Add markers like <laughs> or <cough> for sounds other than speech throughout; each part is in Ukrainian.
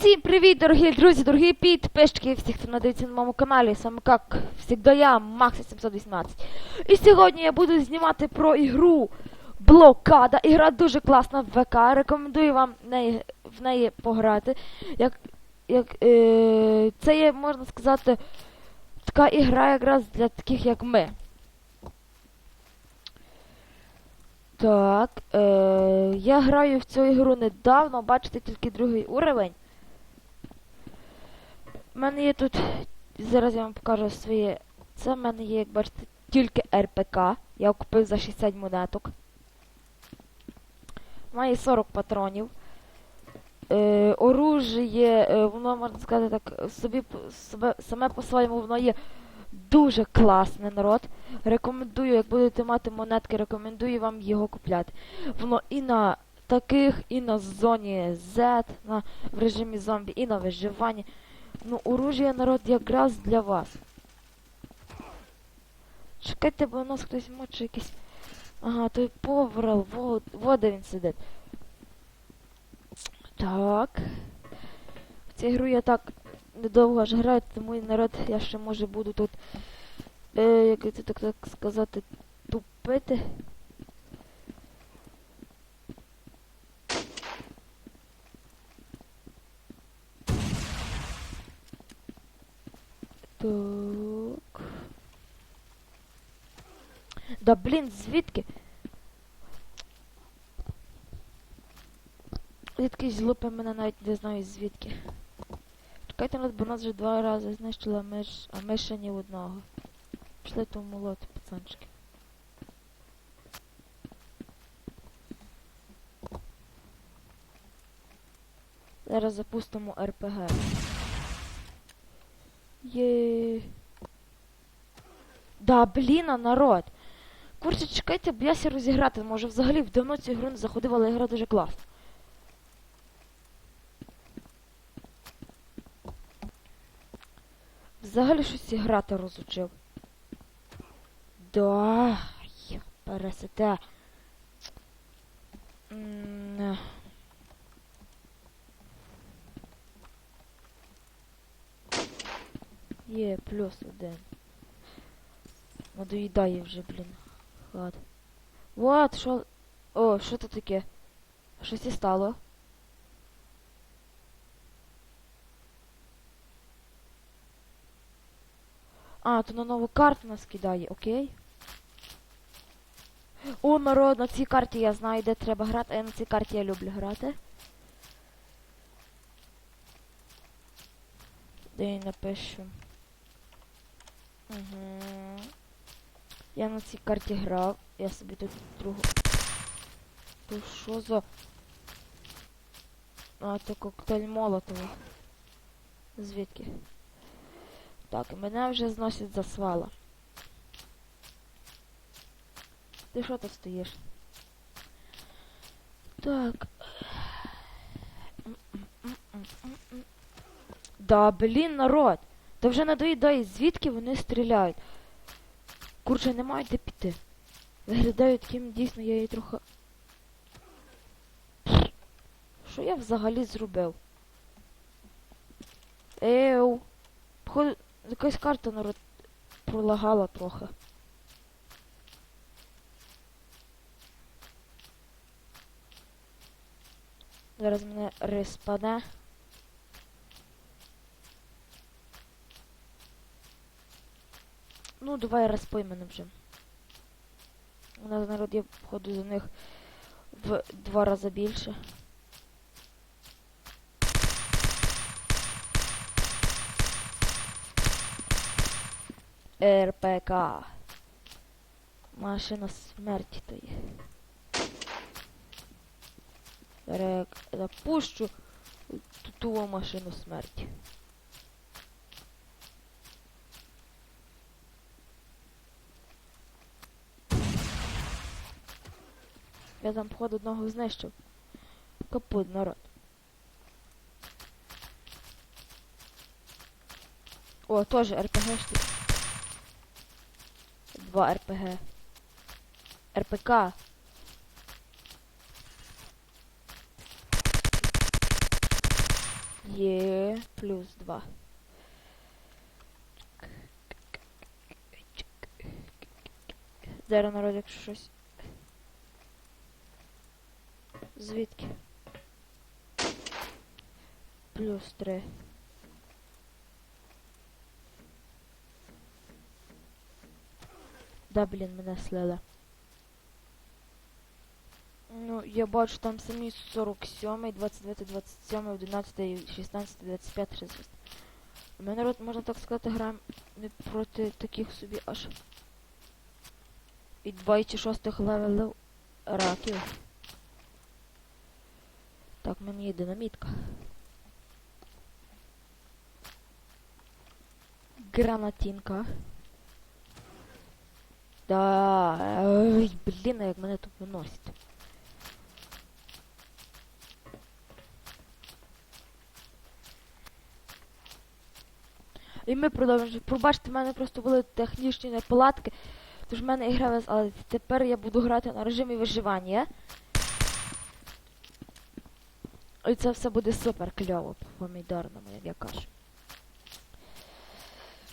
Всім привіт, дорогі друзі, дорогі підписчики, всіх, хто надивиться на моєму каналі, саме як завжди я, Макс 718. І сьогодні я буду знімати про ігру Блокада. Ігра дуже класна в ВК. Рекомендую вам в неї, в неї пограти. Як, як, е, це є, можна сказати, така ігра якраз для таких, як ми. Так, е, я граю в цю ігру недавно, бачите, тільки другий уровень. У мене є тут. Зараз я вам покажу своє. Це в мене є, як бачите, тільки РПК. Я купив за 60 монеток. Має 40 патронів. Е, оружие, е, воно, можна сказати так, собі, себе, саме по-своєму воно є дуже класне народ. Рекомендую, як будете мати монетки, рекомендую вам його купляти. Воно і на таких, і на зоні Z, на, в режимі зомбі, і на виживанні. Ну, оружие, народ, якраз для вас. Чекайте, бо у нас хтось моче якийсь. Ага, той поврал, во, во де він сидить. Так. В цю гру я так недовго ж граю, тому і народ я ще може буду тут. Е, як це так, так сказати, тупити. Так. Да блін, звідки? Звідки злупи мене навіть не знаю звідки. Чекайте нас, бо нас вже два рази знищила миш, а ми ще ні одного. Пішли то молот, пацанчики. Зараз запустимо РПГ. Є. Да, блін, а народ. Курче, чекайте, бо розіграти. Може взагалі в давно цю ігру не ігра дуже класна. Взагалі щось грати розучив. Да, пересете. Є, плюс один. Надоїдає вже, блін. Хат. Вот, що. О, що це таке? Щось і стало. А, то на нову карту нас кидає, окей. О, народ, на цій карті я знаю, де треба грати, а я на цій карті я люблю грати. Де я напишу. Угу. Я на цій карті грав. Я собі тут другу. То що за... А, то коктейль Молотова. Звідки? Так, мене вже зносять за свала. Ти що тут стоїш? Так. Да, блін, народ. Та вже надоїдає, звідки вони стріляють. Курче, не мають де піти. Виглядаю таким дійсно, я її трохи. Що я взагалі зробив? Еу. Походу, якась карта народ пролагала трохи. Зараз мене респаде. Ну, давай розпой мене. У нас народ є, походу, за них в два рази більше. РПК. Машина смерті то є. Я запущу ту машину смерті. Я там, походу, одного знищив. Капут, народ. О, теж РПГшки. Два РПГ. РПК. Є плюс 2. Зараз народ, якщо щось. Звідки? Плюс 3. Да, блін, мене слили. Ну, я бачу там самі 47, 29, 27, 11, 16, 25, 36. Ми народ, можна так сказати, граємо не проти таких собі аж. І 2 чи 6 левелів раків. Так, в мене є динамітка. Гранатинка. Да, ой, блін, як мене тут виносить. І ми продовжуємо. Пробачте, в мене просто були технічні неполадки. Тож в мене ігра але тепер я буду грати на режимі виживання. І це все буде супер кльово, помідорному, як я кажу.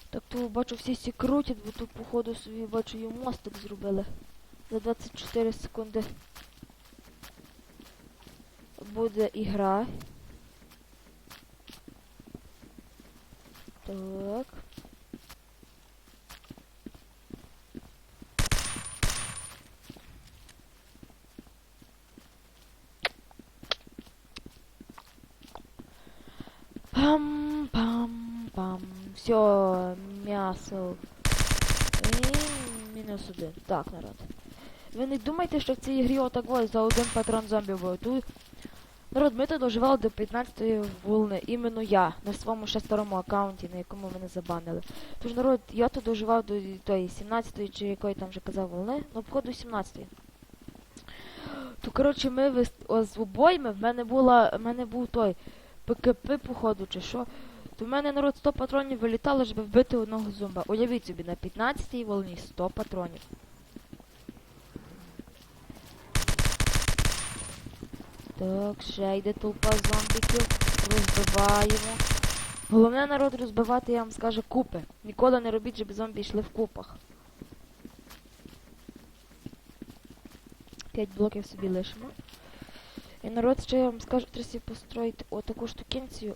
Так то бачу всі всі крутять, бо тут походу собі бачу і мостик зробили. За 24 секунди буде ігра. Так. Пам-пам-пам. Все, м'ясо. І мінус один. Так, народ. Ви не думайте, що в цій грі отак за один патрон зомбі буде. Тут... Народ, ми тут доживали до 15-ї волни. Іменно я. На своєму ще старому аккаунті, на якому мене забанили. Тож, народ, я тут доживав до тої 17-ї, чи якої там вже казав волни. Ну, походу 17-ї. То, коротше, ми вис... з обойми, в мене була. В мене був той ПКП, походу, чи що. То в мене народ 100 патронів вилітало, щоб вбити одного зомба. Уявіть собі, на 15-й волні 100 патронів. Так, ще йде толпа зомбіків. Розбиваємо. Головне народ розбивати, я вам скажу, купи. Ніколи не робіть, щоб зомбі йшли в купах. 5 блоків собі лишимо. І народ ще я вам скажу, треба построїти отаку штукенцію.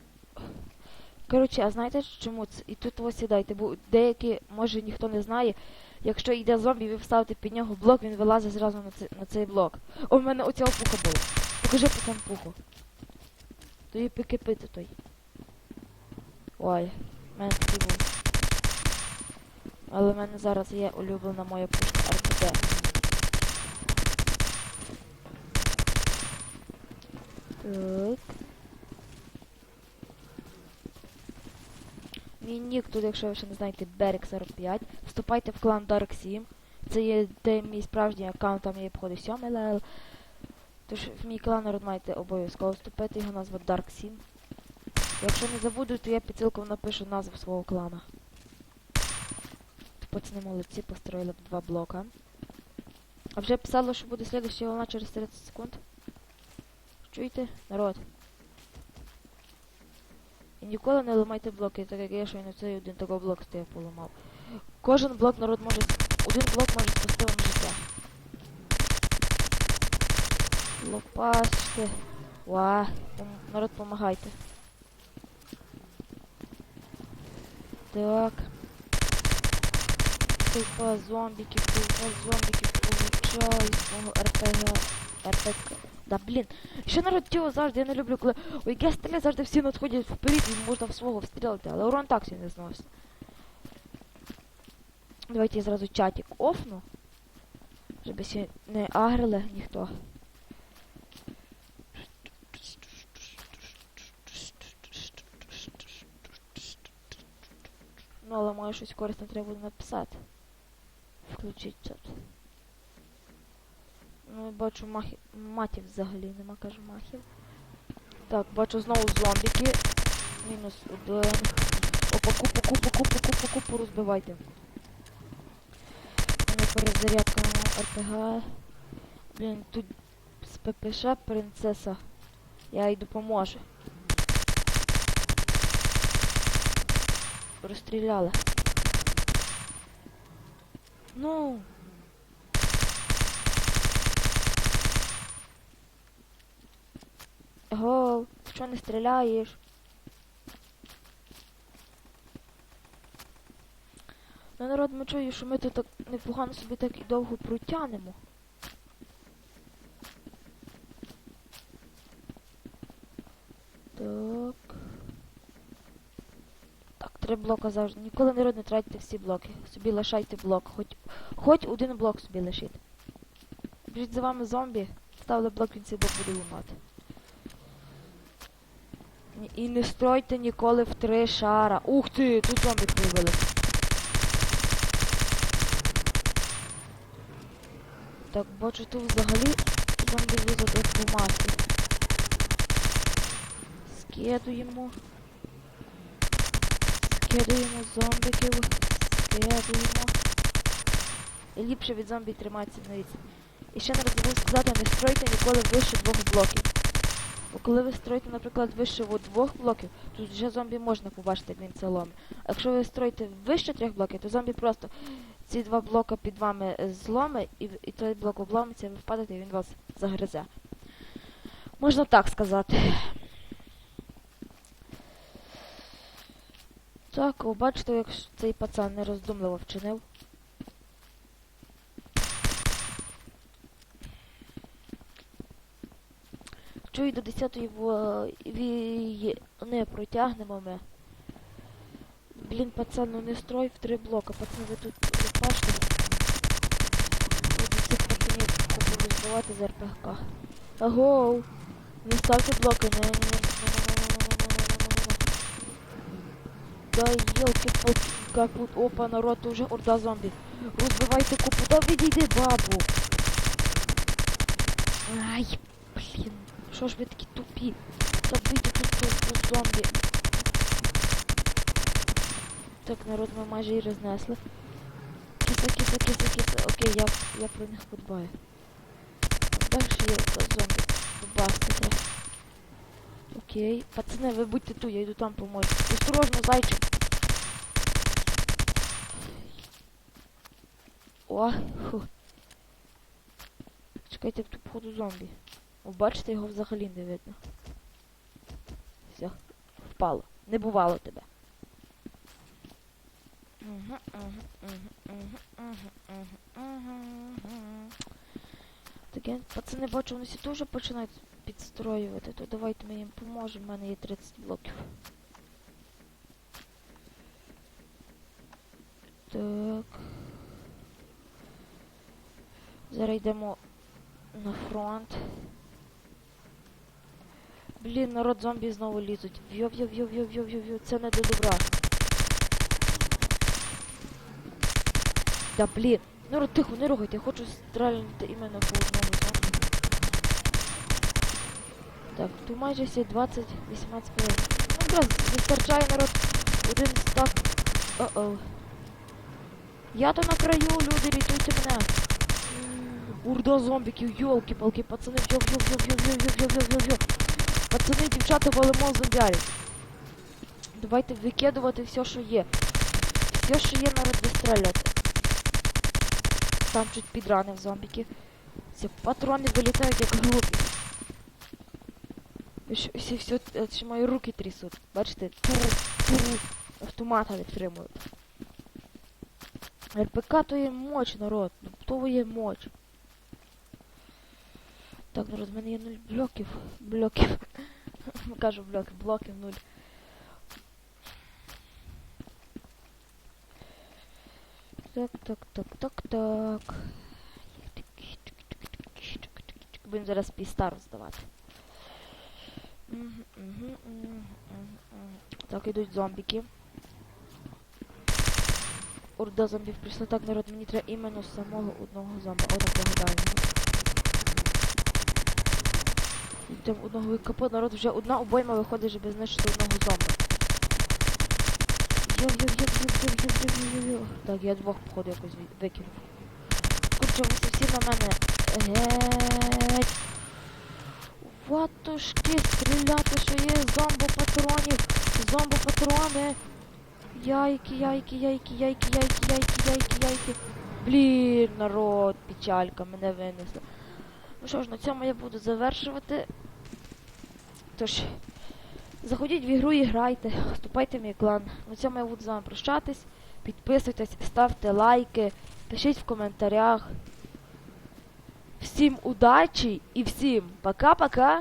Коротше, а знаєте чому це? І тут ось сідайте, бо деякі, може ніхто не знає, якщо йде зомбі, ви вставите під нього блок, він вилазить зразу на, цей, на цей блок. О, в мене оця пуха була. Покажи потім пуху. То її прикипити той. Ой, в мене такий був. Але в мене зараз є улюблена моя пушка РПД. Так. Мій нік тут, якщо ви ще не знаєте, Берег 45. Вступайте в клан Dark 7. Це є де мій справжній аккаунт, там є походу 7 ЛЛ. Тож в мій клан народ маєте обов'язково вступити, його назва Dark 7. Якщо не забуду, то я під ссылком напишу назву свого клана. Пацани молодці, построїли два блока. А вже писало, що буде слідуща волна через 30 секунд. Чуєте? Народ. І ніколи не ламайте блоки, так як я щойно цей один такий блок стояв поламав. Кожен блок народ може. Один блок може спасти вам життя. Лопасти. Ва, народ помагайте. Так. Толпа зомбіків, толпа зомбіків получаю з мого РПГ. РПК. Да блін. Ще народ тіло завжди, я не люблю, коли. Ой, я стріляю, завжди всі надходять вперед і можна в свого встрілити, але урон так всі не зносить. Давайте я зразу чатик офну. Щоб ще не агрили ніхто. Ну, але може щось корисне треба буде написати. Включіть чат. Ну, бачу махи... матів взагалі нема, кажу махів. Так, бачу знову зомбіки. Мінус один. Опа, купу, купу, купу, купу, купу розбивайте. У мене перезарядка на РПГ. Блін, тут з ППШ принцеса. Я їй допоможу. розстріляли. Ну. Гол, що не стріляєш? Ну, народ, ми чую, що ми тут так непогано собі так і довго протягнемо. Так. Так, три блока завжди. Ніколи народ не тратьте всі блоки. Собі лишайте блок. Хоч, хоч один блок собі лишіть. Біжіть за вами зомбі, ставили блок, він цей блок буде ламати. І не стройте ніколи в три шара. Ух ти, тут зомбі появились. Так, бачу, тут взагалі зомбі як по маслі. Скидуємо. Скидуємо зомбиків. Скидуємо. І ліпше від зомбі триматися на відстані. І ще не забув сказати, не стройте ніколи вище двох блоків. Бо коли ви строїте, наприклад, от двох блоків, то вже зомбі можна побачити, як він це ломить. А якщо ви строїте вище трьох блоків, то зомбі просто ці два блока під вами е, зломи, і, і той блок обломиться, ви впадете, і він вас загризе. Можна так сказати. Так, бачите, як цей пацан нероздумливо вчинив. Якщо і до 10-ї не протягнемо ми. Блін, пацан, ну не строй в три блока, пацан, ви тут запашки. Цих пацанів буду збивати з РПХ. Агоу! Не ставте блоки, не Да елки палки как тут опа, народ, уже орда зомби. Розбивайте купу, да відійди бабу. Ай, що ж ви такі тупі? Забийте тут ту зомбі. Так, народ, ми майже і рознесли. Киса, киса, киса. Окей, я, я про них подбаю. Далі є зомбі. Побасти треба. Окей. Пацани, ви будьте тут, я йду там поможу. Осторожно, зайчик. О, фу. Чекайте, тут походу зомбі. Бачите, його взагалі не видно. Все, впало. Не бувало тебе. Таке, пацани, бачу, вони всі теж починають підстроювати, то давайте ми їм поможемо, в мене є 30 блоків. Так. Зараз йдемо на фронт. Блін, народ зомбі знову лізуть. Вйо, вйо, вйо, вйо, вйо, вйо, вйо. Це не до добра. Да блін. Народ, тихо, не рухайте, я хочу стрельнути іменно по одному зомбі. Так, тут майже всі 20-18 хвилин. Ну, якраз вистачає народ один стак. О-оу. Я то на краю, люди, рятуйте мене. Урда зомбіків, йолки-палки, пацани, йо йо йо йо йо йо йо йо йо Пацани, дівчата, валимо зомбярів. Давайте викидувати все, що є. Все, що є, народ вистрелювати. Там чуть підранив зомбіків. Все, патрони вилітають як глупі. Всі, все, ще мої руки трясуть. Бачите? Туру, туру. Автомата не втримують. РПК то є моч, народ. Ну, то є моч. Так, народ, в мене є нуль блоків. Блоків. <laughs> Кажу блоків, блоків нуль. Так, так, так, так, так. Будемо зараз піста роздавати. Мгм, мгм, мгм, мгм, мгм. Так, ідуть зомбіки. Орда зомбів прийшла так, народ, мені треба іменно самого одного зомба, одного дальнього. Там одного викопу, народ, вже одна обойма виходить, щоб знищити одного зомба. Йо, йо, йо, йо, йо, йо, йо, йо, йо. Так, я двох, походу, якось викинув. Курче, вони всі на мене. Геть. Ватушки, стріляти, що є зомбо патронів, зомбо патрони. Яйки, яйки, яйки, яйки, яйки, яйки, яйки, яйки. Блін, народ, печалька, мене винесло. Ну що ж, на цьому я буду завершувати. Тож, заходіть в ігру і грайте, вступайте в мій клан. На цьому я буду з вами прощатись. Підписуйтесь, ставте лайки, пишіть в коментарях. Всім удачі і всім пока-пока!